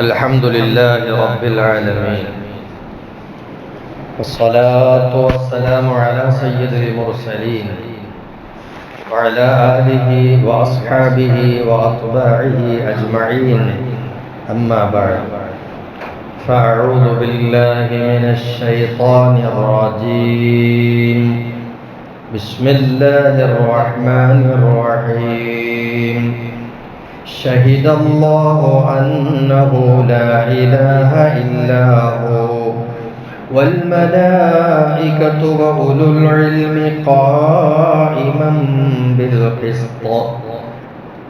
الحمد لله رب العالمين. والصلاة والسلام على سيد المرسلين. وعلى آله وأصحابه وأتباعه أجمعين. أما بعد. فأعوذ بالله من الشيطان الرجيم. بسم الله الرحمن الرحيم. شهد الله أنه لا إله إلا هو. والملائكة وأولو العلم قائما بالقسط.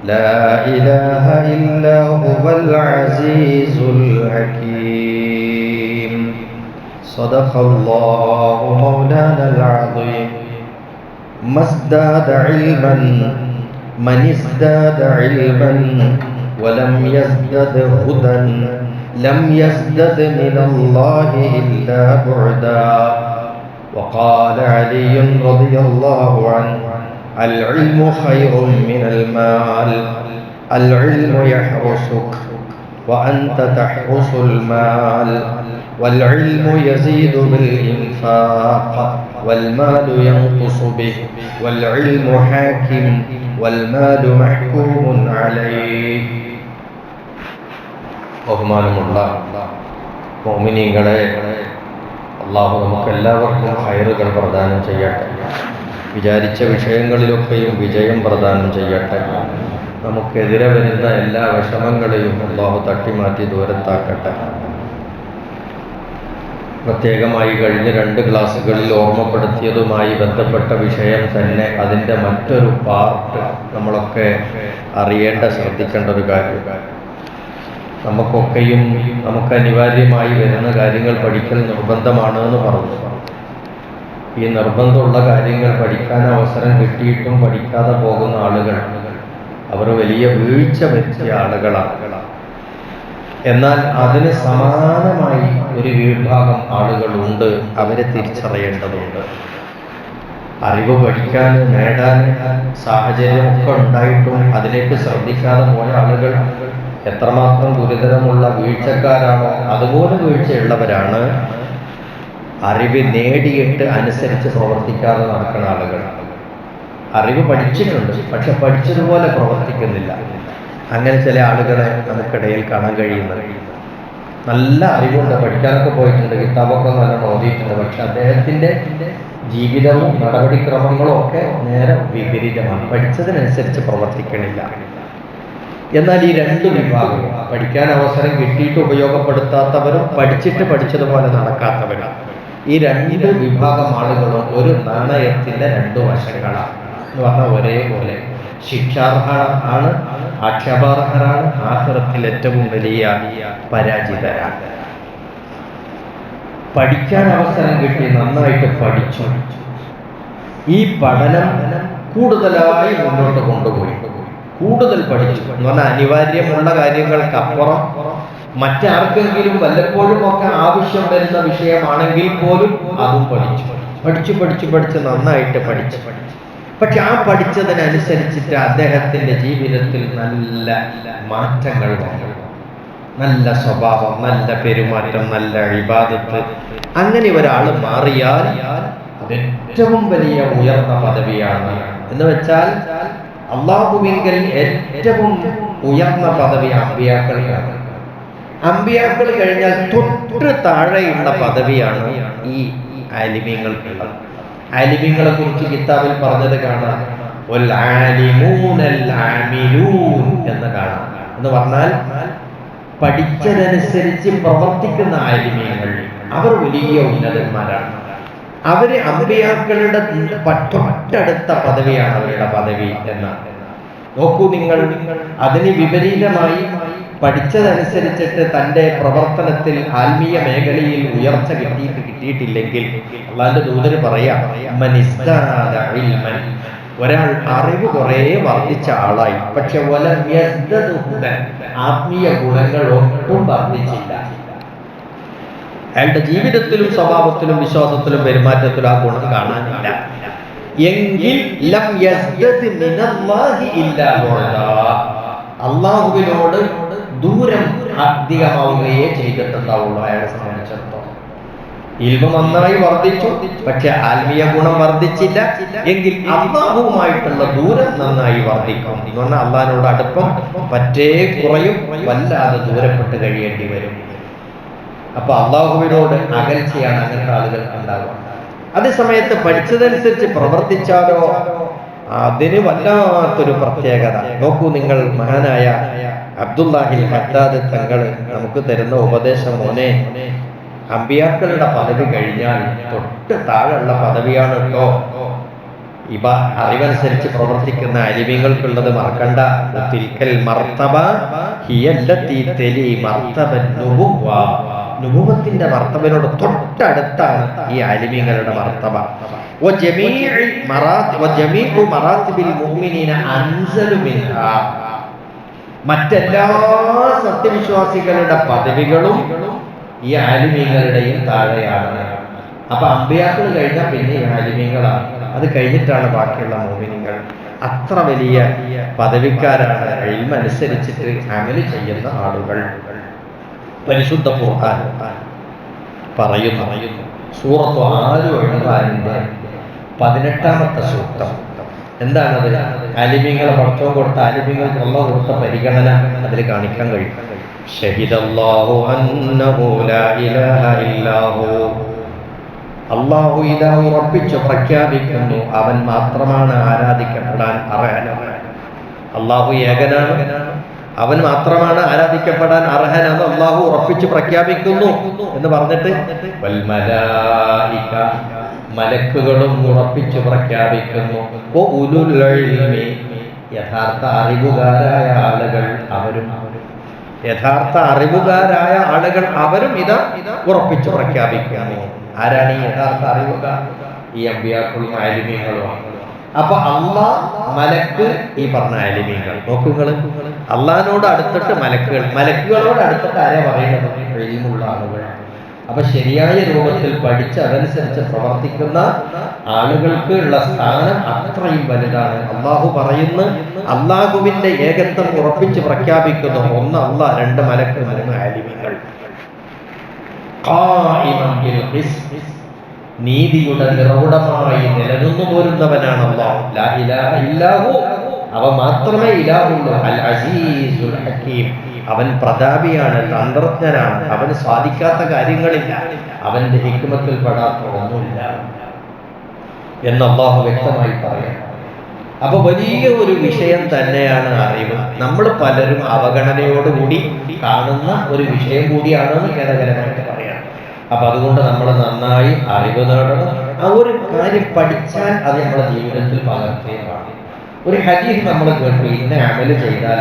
لا إله إلا هو العزيز الحكيم. صدق الله مولانا العظيم. ما ازداد علما من ازداد علما ولم يزدد هدى لم يزدد من الله إلا بعدا. وقال علي رضي الله عنه العلم خير من المال العلم يحرسك وأنت تحرس المال والعلم يزيد بالإنفاق والمال ينقص به والعلم حاكم والمال محكوم عليه ബഹുമാനമുള്ള മോമിനികളെ അള്ളാഹു നമുക്കെല്ലാവർക്കും ഹയറുകൾ പ്രദാനം ചെയ്യട്ടെ. വിചാരിച്ച വിഷയങ്ങളിലൊക്കെയും വിജയം പ്രദാനം ചെയ്യട്ടെ. നമുക്കെതിരെ വരുന്ന എല്ലാ വിഷമങ്ങളെയും അള്ളാഹു തട്ടിമാറ്റി ദൂരത്താക്കട്ടെ. പ്രത്യേകമായി കഴിഞ്ഞ രണ്ട് ക്ലാസ്സുകളിൽ ഓർമ്മപ്പെടുത്തിയതുമായി ബന്ധപ്പെട്ട വിഷയം തന്നെ അതിന്റെ മറ്റൊരു പാർട്ട് നമ്മളൊക്കെ അറിയേണ്ട ശ്രദ്ധിക്കേണ്ട ഒരു കാര്യം. നമുക്കൊക്കെയും നമുക്ക് അനിവാര്യമായി വരുന്ന കാര്യങ്ങൾ പഠിക്കൽ നിർബന്ധമാണ് എന്ന് പറഞ്ഞു. ഈ നിർബന്ധമുള്ള കാര്യങ്ങൾ പഠിക്കാൻ അവസരം കിട്ടിയിട്ടും പഠിക്കാതെ പോകുന്ന ആളുകൾ അവർ വലിയ വീഴ്ച പറ്റിയ ആളുകളാണ്. എന്നാൽ അതിന് സമാനമായി ഒരു വിഭാഗം ആളുകളുണ്ട് അവരെ തിരിച്ചറിയേണ്ടതുണ്ട്. അറിവ് പഠിക്കാൻ നേടാൻ സാഹചര്യമൊക്കെ ഉണ്ടായിട്ടും അതിലേക്ക് ശ്രദ്ധിക്കാതെ പോയ ആളുകൾ എത്രമാത്രം ഗുരുതരമുള്ള വീഴ്ചക്കാരാണോ അതുപോലെ വീഴ്ചയുള്ളവരാണ്. അറിവ് നേടിയിട്ട് അനുസരിച്ച് പ്രവർത്തിക്കാതെ നടക്കുന്ന ആളുകൾ. അറിവ് പഠിച്ചിട്ടുണ്ട് പക്ഷെ പഠിച്ചതുപോലെ പ്രവർത്തിക്കുന്നില്ല. അങ്ങനെ ചില ആളുകളെ നമുക്കിടയിൽ കാണാൻ കഴിയുന്നത്. നല്ല അറിവുണ്ട് പഠിക്കാനൊക്കെ പോയിട്ടുണ്ട് കിതാബൊക്കെ നല്ല ഓതിയിട്ടുണ്ട് പക്ഷെ അദ്ദേഹത്തിന്റെ ജീവിതവും നടപടിക്രമങ്ങളും ഒക്കെ നേരെ വിപരീതമാണ്. പഠിച്ചതിനനുസരിച്ച് പ്രവർത്തിക്കണില്ല. എന്നാൽ ഈ രണ്ട് വിഭാഗം പഠിക്കാൻ അവസരം കിട്ടിയിട്ട് ഉപയോഗപ്പെടുത്താത്തവരും പഠിച്ചിട്ട് പഠിച്ചതുപോലെ നടക്കാത്തവരും ഈ രണ്ട് വിഭാഗം ആളുകളും ഒരു നാണയത്തിന്റെ രണ്ട് വശങ്ങളാണ്. എന്ന് പറഞ്ഞാൽ ഒരേപോലെ ശിക്ഷാർഹ ആണ് ആക്ഷേപാർഹരാണ് ആഹ്റത്തിൽ ഏറ്റവും വലിയ പരാജിതരാണ്. പഠിക്കാൻ അവസരം കിട്ടി നന്നായിട്ട് പഠിച്ചു. ഈ പഠനം കൂടുതലായി മുന്നോട്ട് കൊണ്ടുപോയി. കൂടുതൽ പഠിച്ചു. എന്ന് പറഞ്ഞാൽ അനിവാര്യമുള്ള കാര്യങ്ങൾക്കപ്പുറം മറ്റാർക്കെങ്കിലും വല്ലപ്പോഴും ഒക്കെ ആവശ്യം വരുന്ന വിഷയമാണെങ്കിൽ പോലും അതും പഠിച്ചു. പഠിച്ചു പഠിച്ചു പഠിച്ച് നന്നായിട്ട് പഠിച്ചു പഠിച്ചു. പക്ഷെ ആ പഠിച്ചതിനനുസരിച്ചിട്ട് അദ്ദേഹത്തിന്റെ ജീവിതത്തിൽ നല്ല മാറ്റങ്ങൾ വന്നു. നല്ല സ്വഭാവം നല്ല പെരുമാറ്റം നല്ല ഇബാദത്ത്. അങ്ങനെ ഒരാൾ മാറിയാൽ ഏറ്റവും വലിയ ഉയർന്ന പദവിയാണ്. എന്ന് വെച്ചാൽ അള്ളാഹുവിങ്കൽ ഏറ്റവും ഉയർന്ന പദവി അമ്പിയാക്കളിയാണ് അമ്പിയാക്കൾ കഴിഞ്ഞാൽ തൊട്ട് താഴെയുള്ള പദവിയാണ് ഈ ആലിമ്യങ്ങൾക്കുള്ളത് ആലിമ്യങ്ങളെ കുറിച്ച് കിതാബിൽ പറഞ്ഞത് കാണാം. എന്ന് കാണാം. എന്ന് പറഞ്ഞാൽ പഠിച്ചതനുസരിച്ച് പ്രവർത്തിക്കുന്ന ആലിമ്യങ്ങൾ അവർ വലിയ ഉന്നതന്മാരാണ്. അവർ അമ്പിയാക്കളുടെ തൊട്ടടുത്ത പദവിയാണ് അവരുടെ പദവി എന്നാണ് നോക്കൂ നിങ്ങൾ അതിന് വിപരീതമായി പഠിച്ചതനുസരിച്ചിട്ട് തന്റെ പ്രവർത്തനത്തിൽ ആത്മീയ മേഖലയിൽ ഉയർച്ച കിട്ടിയിട്ട് കിട്ടിയിട്ടില്ലെങ്കിൽ അള്ളാന്റെ ദൂതര് പറയാം ഒരാൾ അറിവ് കുറെ വർദ്ധിച്ച ആളായി. പക്ഷെ ആത്മീയ ഗുണങ്ങൾ ഒട്ടും വർദ്ധിച്ചില്ല. അയാളുടെ ജീവിതത്തിലും സ്വഭാവത്തിലും വിശ്വാസത്തിലും പെരുമാറ്റത്തിലും ആ ഗുണം കാണാനില്ല. എങ്കിൽ. അള്ളാഹുവിനോട് ദൂരം അധികമാവുകയേ ചെയ്തിട്ടുണ്ടാവുള്ളൂ അയാളെ സംബന്ധിച്ചിടത്തോളം. ഇൽമ നന്നായി വർദ്ധിച്ചു പക്ഷെ ആത്മീയ ഗുണം വർദ്ധിച്ചില്ല. എങ്കിൽ അള്ളാഹുവുമായിട്ടുള്ള ദൂരം നന്നായി വർദ്ധിക്കും. എന്ന് പറഞ്ഞാൽ അള്ളാഹിനോട് അടുപ്പം പറ്റേ കുറയും വല്ലാതെ ദൂരപ്പെട്ട് കഴിയേണ്ടി വരും. അപ്പൊ അള്ളാഹുവിനോട് അകൽച്ചയാണ് അങ്ങനത്തെ ആളുകൾ ഉണ്ടാകുന്നത് അതേസമയത്ത് പഠിച്ചതനുസരിച്ച് പ്രവർത്തിച്ചാലോ? അതിന് വല്ലാത്തൊരു പ്രത്യേകത. നോക്കൂ നിങ്ങൾ മഹാനായ അബ്ദുല്ലാഹിൽ ഹദ്ദാദ് തങ്ങൾ നമുക്ക് തരുന്ന ഉപദേശം മോനെ അമ്പിയാക്കളുടെ പദവി കഴിഞ്ഞാൽ തൊട്ട് താഴെയുള്ള പദവിയാണ് കേട്ടോ ഇവ അറിവനുസരിച്ച് പ്രവർത്തിക്കുന്ന അരിവികൾക്കുള്ളത് മറക്കണ്ട. മർത്തബ മർത്തബ ഹിയല്ലത്തി തെലി മർത്തബൻ നുബുവ നുഭവത്തിന്റെ വർത്തവനോട് തൊട്ടടുത്താണ് ഈ അലിമികളുടെ വർത്തവ മറ്റെല്ലാ സത്യവിശ്വാസികളുടെ പദവികളും ഈ ആലിമീങ്ങളുടെയും താഴെയാണ്. അപ്പൊ അമ്പയാക്കൾ കഴിഞ്ഞാൽ പിന്നെ ഈ ആലിമീങ്ങളാണ് അത് കഴിഞ്ഞിട്ടാണ് ബാക്കിയുള്ള മോഹിനികൾ അത്ര വലിയ പദവിക്കാരാണ് എൽമനുസരിച്ചിട്ട് അങ്ങനെ ചെയ്യുന്ന ആളുകൾ. പരിശുദ്ധ ഖുർആൻ പറയുന്നു. സൂറത്ത് ആലു എഴുതാനിന്റെ പതിനെട്ടാമത്തെ സൂക്തം. എന്താണത്? അലിമിങ്ങളെ ഭക്ഷണം കൊടുത്ത അലിമിങ്ങൾക്ക് കൊടുത്ത പരിഗണന അതിൽ കാണിക്കാൻ കഴിയും. ലാ ഇലാഹ അള്ളാഹു ഇതാ ഉറപ്പിച്ചു പ്രഖ്യാപിക്കുന്നു. അവൻ മാത്രമാണ് ആരാധിക്കപ്പെടാൻ അറിയാൻ. അള്ളാഹു ഏകനാണ്. അവൻ മാത്രമാണ് ആരാധിക്കപ്പെടാൻ അർഹനെന്ന് അള്ളാഹു ഉറപ്പിച്ച് പ്രഖ്യാപിക്കുന്നു എന്ന് പറഞ്ഞിട്ട് മലക്കുകളും ഉറപ്പിച്ച് പ്രഖ്യാപിക്കുന്നു. യഥാർത്ഥ അറിവുകാരായ ആളുകൾ അവരും യഥാർത്ഥ അറിവുകാരായ ആളുകൾ അവരും ഇത് ഉറപ്പിച്ച് പ്രഖ്യാപിക്കുന്നു. ആരാണ് ഈ യഥാർത്ഥ അറിവുകാർ? ഈ അമ്പിയാക്കളും ആലിമീങ്ങളുമാണ് അപ്പൊ അമ്മ മലക്ക് ഈ പറഞ്ഞ ആലിമീങ്ങൾ. നോക്കുങ്ങൾ അള്ളഹാനോട് അടുത്തിട്ട് മലക്കുകൾ മലക്കുകളോട് അടുത്തിട്ട് ആരാ പറയുന്നത്? എഴുമുള്ള ആളുകൾ അപ്പൊ ശരിയായ രൂപത്തിൽ പഠിച്ച് അതനുസരിച്ച് പ്രവർത്തിക്കുന്ന ആളുകൾക്ക് ഉള്ള സ്ഥാനം അത്രയും വലുതാണ്. അള്ളാഹു പറയുന്നു അള്ളാഹുവിന്റെ ഏകത്വം ഉറപ്പിച്ച് പ്രഖ്യാപിക്കുന്ന ഒന്ന് അള്ളാ രണ്ട് മലക്ക് മരുന്ന് ആലിമികൾ. നീതിയുടെ നിറവുടമായി നിലനിന്നു പോരുന്നവനാണ് അള്ളാഹു അവ മാത്രമേ ഇലാവുള്ളൂ അൽ അസീസുൽ അവൻ പ്രതാപിയാണ് തന്ത്രജ്ഞനാണ്. അവന് സാധിക്കാത്ത കാര്യങ്ങളില്ല. അവന്റെ ഹിക്മത്തിൽ പെടാത്ത ഒന്നുമില്ല. എന്ന് അള്ളാഹു വ്യക്തമായി പറയാം. അപ്പൊ വലിയ ഒരു വിഷയം തന്നെയാണ് അറിവ്. നമ്മൾ പലരും അവഗണനയോടുകൂടി കാണുന്ന ഒരു വിഷയം കൂടിയാണ് ഖേദകരമായിട്ട് പറയാം. അപ്പൊ അതുകൊണ്ട് നമ്മൾ നന്നായി അറിവ് നേടണം. ആ ഒരു കാര്യം പഠിച്ചാൽ അത് നമ്മുടെ ജീവിതത്തിൽ പകർത്തുകയാണ് ഒരു ഹദീഫ് നമ്മൾ കേട്ടു. ഇന്ന അമൽ ചെയ്താൽ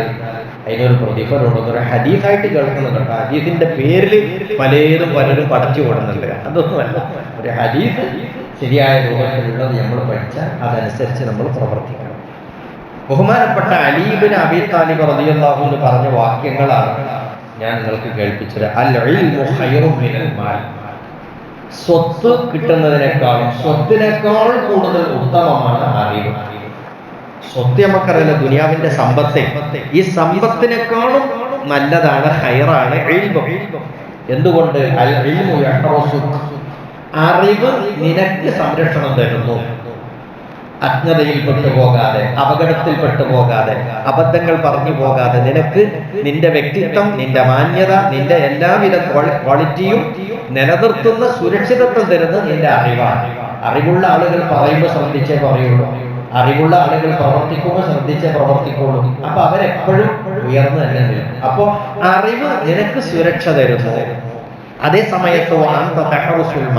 അതിനൊരു പ്രതിഫലം ഉണ്ടെന്ന് ഒരു ഹദീസായിട്ട് കേൾക്കുന്നുണ്ട് കേട്ടോ. ഹദീഫിന്റെ പേരിൽ പലരും പലരും പടച്ചു കൊടുക്കുന്നുണ്ട് അതൊന്നുമല്ല. ഒരു ഹദീഫ് ശരിയായ രൂപത്തിലുള്ളത് നമ്മൾ പഠിച്ചാൽ അതനുസരിച്ച് നമ്മൾ പ്രവർത്തിക്കണം. ബഹുമാനപ്പെട്ട അലീബിൻ അബി താലിബ് റളിയല്ലാഹു അൻഹു പറഞ്ഞ വാക്യങ്ങളാണ് ഞാൻ നിങ്ങൾക്ക് കേൾപ്പിച്ചത്. സ്വത്ത് കിട്ടുന്നതിനേക്കാളും സ്വത്തിനേക്കാൾ കൂടുതൽ ഉത്തമമാണ് അറിവ് സ്വത്ത് നമുക്കറിയില്ല ദുനിയാവിന്റെ സമ്പത്തെ. ഈ സമ്പത്തിനെക്കാളും നല്ലതാണ് ഹൈറാണ് എഴുതും എന്തുകൊണ്ട്. അറിവ് നിനക്ക് സംരക്ഷണം തരുന്നു. അജ്ഞതയിൽ പെട്ടുപോകാതെ അപകടത്തിൽ പെട്ടുപോകാതെ അബദ്ധങ്ങൾ പറഞ്ഞു പോകാതെ നിനക്ക് നിന്റെ വ്യക്തിത്വം നിന്റെ മാന്യത നിന്റെ എല്ലാവിധ ക്വാളിറ്റിയും നിലനിർത്തുന്ന സുരക്ഷിതത്വം തരുന്നത് നിന്റെ അറിവാണ്. അറിവുള്ള ആളുകൾ പറയുമ്പോൾ ശ്രദ്ധിച്ചേ പറയുള്ളൂ. അറിവുള്ള ആളുകൾ പ്രവർത്തിക്കുമ്പോൾ ശ്രദ്ധിച്ചേ പ്രവർത്തിക്കുള്ളൂ. അപ്പൊ അവരെപ്പോഴും ഉയർന്നു തന്നെ നിൽക്കും. അപ്പൊ അറിവ് നിനക്ക് സുരക്ഷ തരുന്നത് അതേ സമയത്ത് തഹറുസുൽ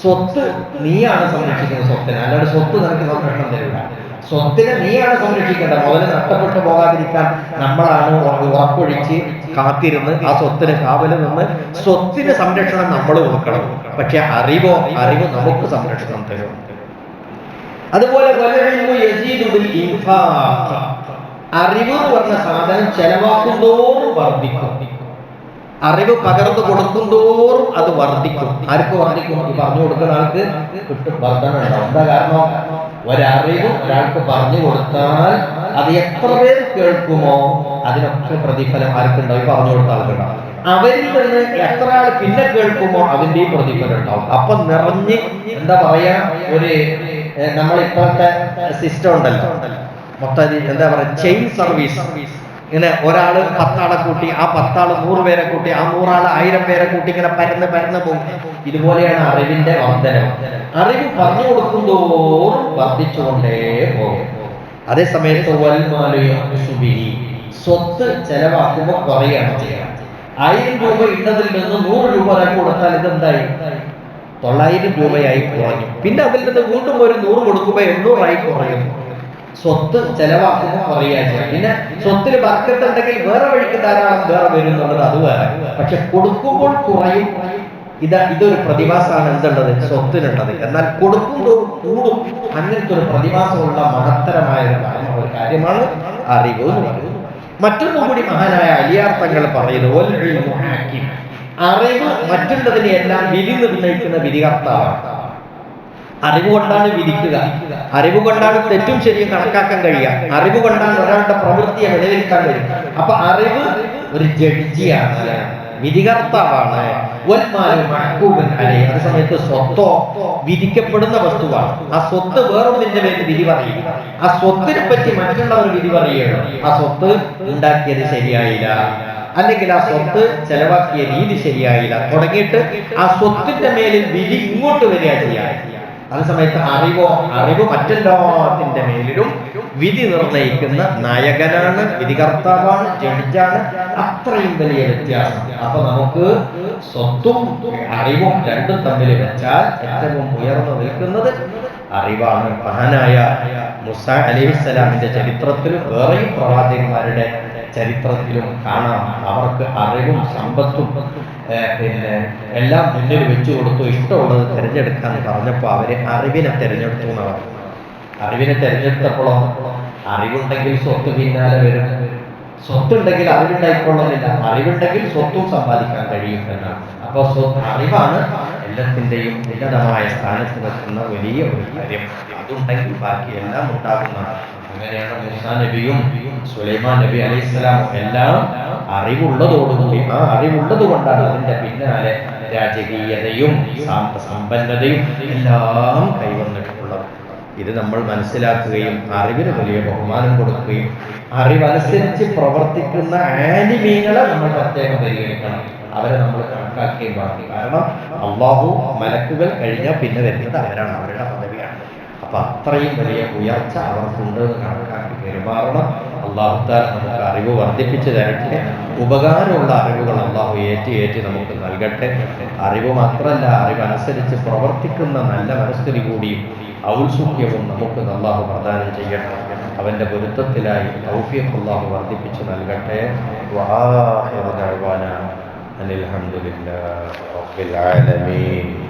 സ്വത്ത് നീയാണ് സംരക്ഷിക്കുന്നത് സ്വത്തിന്. അല്ലാണ്ട് സ്വത്ത് നിനക്ക് സംരക്ഷണം തരില്ല. സ്വത്തിനെ നീയാണ് സംരക്ഷിക്കേണ്ടത്. മുതൽ നഷ്ടപ്പെട്ടു പോകാതിരിക്കാൻ നമ്മളാണ് ഉറ- ഉറപ്പൊഴിച്ച് കാത്തിരുന്ന് ആ സ്വത്തിന് കാവൽ നിന്ന് സ്വത്തിന് സംരക്ഷണം നമ്മൾ കൊടുക്കണം. പക്ഷെ അറിവോ അറിവ് നമുക്ക് സംരക്ഷണം തരും. അതുപോലെ. അറിവ് പറഞ്ഞ സാധനം ചെലവാക്കും തോറും വർദ്ധിക്കും. അറിവ് പകർന്നു കൊടുക്കും തോറും അത് വർദ്ധിക്കും. ആർക്ക് വർദ്ധിക്കും ഈ പറഞ്ഞു കൊടുക്കുന്ന ആൾക്ക് കിട്ടും വർധന എന്താ കാരണം? ഒരറിവ് ഒരാൾക്ക് പറഞ്ഞു കൊടുത്താൽ അത് എത്ര പേർ കേൾക്കുമോ? അതിനൊക്കെ പ്രതിഫലം ആർക്കുണ്ടാവും? പറഞ്ഞു കൊടുത്ത ആൾക്കുണ്ടാവും. അവരിൽ നിന്ന് എത്ര ആൾ പിന്നെ കേൾക്കുമോ അതിന്റെയും പ്രതിഫലം ഉണ്ടാവും അപ്പൊ നിറഞ്ഞ് എന്താ പറയാ? ഒരു നമ്മളിപ്പോഴത്തെ സിസ്റ്റം ഉണ്ടല്ലോ. മൊത്തം എന്താ പറയാ? ചെയിൻ സർവീസ് ഇങ്ങനെ ഒരാൾ പത്താളെ കൂട്ടി ആ പത്താൾ നൂറ് പേരെ കൂട്ടി ആ നൂറാൾ ആയിരം പേരെ കൂട്ടി ഇങ്ങനെ പരന്ന് പരന്ന് പോകും. ഇതുപോലെയാണ് അറിവിന്റെ വർധനം അറിവ് പറഞ്ഞു കൊടുക്കുന്തോറും വർദ്ധിച്ചുകൊണ്ടേ പോകും. അതേ സമയത്ത് വൽമാലയും സുബിഹി സ്വത്ത് ചെലവാക്കുമ്പോൾ കുറയാണ് ചെയ്യുക. ആയിരം രൂപ ഇന്നതിൽ നിന്ന് നൂറ് രൂപ ഒരാൾക്ക് കൊടുത്താൽ ഇതെന്തായി? തൊള്ളായിരം രൂപയായി കുറഞ്ഞു. പിന്നെ അതിൽ നിന്ന് വീണ്ടും ഒരു നൂറ് കൊടുക്കുമ്പോൾ എണ്ണൂറായി കുറയുന്നു. സ്വത്ത് ചെലവാക്കുന്ന പറയുക പിന്നെ സ്വത്തിൽ ബർക്കത്തുണ്ടെങ്കിൽ വേറെ വഴിക്ക് ധാരാളം വേറെ വരും അത് വേറെ. പക്ഷെ കൊടുക്കുമ്പോൾ കുറയും. ഇതാ ഇതൊരു പ്രതിഭാസമാണ് എന്തുള്ളത്? സ്വത്തിനുള്ളത്. എന്നാൽ കൊടുക്കുമ്പോൾ കൂടും. അങ്ങനത്തെ ഒരു പ്രതിഭാസമുള്ള മഹത്തരമായ ഒരു കാര്യമാണ് അറിവ് എന്ന് പറയുന്നത്. മറ്റൊന്നും കൂടി മഹാനായ അലിയാർത്ഥങ്ങൾ പറയുന്നു അറിവ് മറ്റുള്ളതിനെ എല്ലാം വിധി നിർണയിക്കുന്ന വിധികർത്താവാണ്. അറിവ് കൊണ്ടാണ് വിധിക്കുക. അറിവ് കൊണ്ടാണ് തെറ്റും ശരിയും കണക്കാക്കാൻ കഴിയുക. അറിവ് കൊണ്ടാണ് ഒരാളുടെ പ്രവൃത്തിയെ വിലയിരുത്താൻ കഴിയും അപ്പൊ അറിവ് ഒരു ജഡ്ജിയാണ്. വിധികർത്താവാണ്. അതേ സമയത്ത് സ്വത്തോ വിധിക്കപ്പെടുന്ന വസ്തുവാണ്. ആ സ്വത്ത് വേറൊന്നിന്റെ പേര് വിധി പറയും ആ സ്വത്തിനെ പറ്റി മറ്റുള്ളവർ വിധി പറയുകയാണ്. ആ സ്വത്ത് ഉണ്ടാക്കിയത് ശരിയായില്ല. അല്ലെങ്കിൽ ആ സ്വത്ത് ചെലവാക്കിയ രീതി ശരിയായില്ല. തുടങ്ങിയിട്ട് ആ സ്വത്തിന്റെ മേലിൽ വിധി ഇങ്ങോട്ട് വരിക ചെയ്യാൻ അതേ സമയത്ത് അറിവോ അറിവ് മറ്റെല്ലാത്തിന്റെ മേലിലും വിധി നിർണയിക്കുന്ന നായകനാണ് വിധികർത്താവാണ് ജഡ്ജാണ്. അത്രയും വലിയ വ്യത്യാസം. അപ്പൊ നമുക്ക് സ്വത്തും അറിവും രണ്ടും തമ്മിൽ വെച്ചാൽ ഏറ്റവും ഉയർന്നു നിൽക്കുന്നത് അറിവാണ്. മഹാനായ മുസ അലിഹിസ്സലാമിന്റെ ചരിത്രത്തിലും വേറെയും പ്രവാചകന്മാരുടെ ചരിത്രത്തിലും കാണാം. അവർക്ക് അറിവും സമ്പത്തും പിന്നെ എല്ലാം മുന്നിൽ വെച്ചു കൊടുത്തു ഇഷ്ടമുള്ളത് തിരഞ്ഞെടുക്കാൻ പറഞ്ഞപ്പോൾ അവർ അറിവിനെ തിരഞ്ഞെടുത്തു എന്നാണ് അറിവിനെ തിരഞ്ഞെടുത്തപ്പോഴോ അറിവുണ്ടെങ്കിൽ സ്വത്ത് പിന്നാലെ വരും. സ്വത്തുണ്ടെങ്കിൽ അറിവുണ്ടായിക്കൊള്ളുന്നില്ല. അറിവുണ്ടെങ്കിൽ സ്വത്തും സമ്പാദിക്കാൻ കഴിയും എന്നാണ്. അപ്പോൾ സ്വത്ത് അറിവാണ് എല്ലാത്തിന്റെയും ഉന്നതമായ സ്ഥാനത്ത് നിൽക്കുന്ന വലിയ ഒരു കാര്യം. അതുണ്ടെങ്കിൽ ബാക്കി എല്ലാം ഉണ്ടാകുന്നതാണ്. അങ്ങനെയാണ് മൂസാ നബിയും സുലൈമാൻ നബി അലൈഹി സ്വലാമും എല്ലാം അറിവുള്ളതോടുകൂടി ആ അറിവുള്ളത് കൊണ്ടാണ് അതിന്റെ പിന്നാലെ രാജകീയതയും സാമ്പ സമ്പന്നതയും എല്ലാം കൈവന്നിട്ടുള്ളത്. ഇത് നമ്മൾ മനസ്സിലാക്കുകയും അറിവിന് വലിയ ബഹുമാനം കൊടുക്കുകയും അറിവനുസരിച്ച് പ്രവർത്തിക്കുന്ന ആനിമീങ്ങളെ നമ്മൾ പ്രത്യേകം പരിഗണിക്കണം. അവരെ നമ്മൾ കണക്കാക്കുകയും പാടില്ല കാരണം അള്ളാഹു മലക്കുകൾ കഴിഞ്ഞാൽ പിന്നെ വരുന്നത് അവരാണ് അവരുടെ അപ്പൊ അത്രയും വലിയ ഉയർച്ച അവർക്കുണ്ട് എന്ന് കണക്കാക്കി പെരുമാറണം. അള്ളാഹുത്താൽ നമുക്ക് അറിവ് വർദ്ധിപ്പിച്ചു തരട്ടെ. ഉപകാരമുള്ള അറിവുകൾ അള്ളാഹു ഏറ്റി ഏറ്റി നമുക്ക് നൽകട്ടെ. അറിവ് മാത്രമല്ല അറിവനുസരിച്ച് പ്രവർത്തിക്കുന്ന നല്ല മനസ്ഥിതി കൂടിയും ഔത്സുഖ്യവും നമുക്ക് അള്ളാഹു പ്രദാനം ചെയ്യട്ടെ. അവന്റെ പൊരുത്തത്തിലായി തൗഫീഖ് അള്ളാഹു വർദ്ധിപ്പിച്ചു നൽകട്ടെ. വാഹന അനിൽ ആലമീൻ.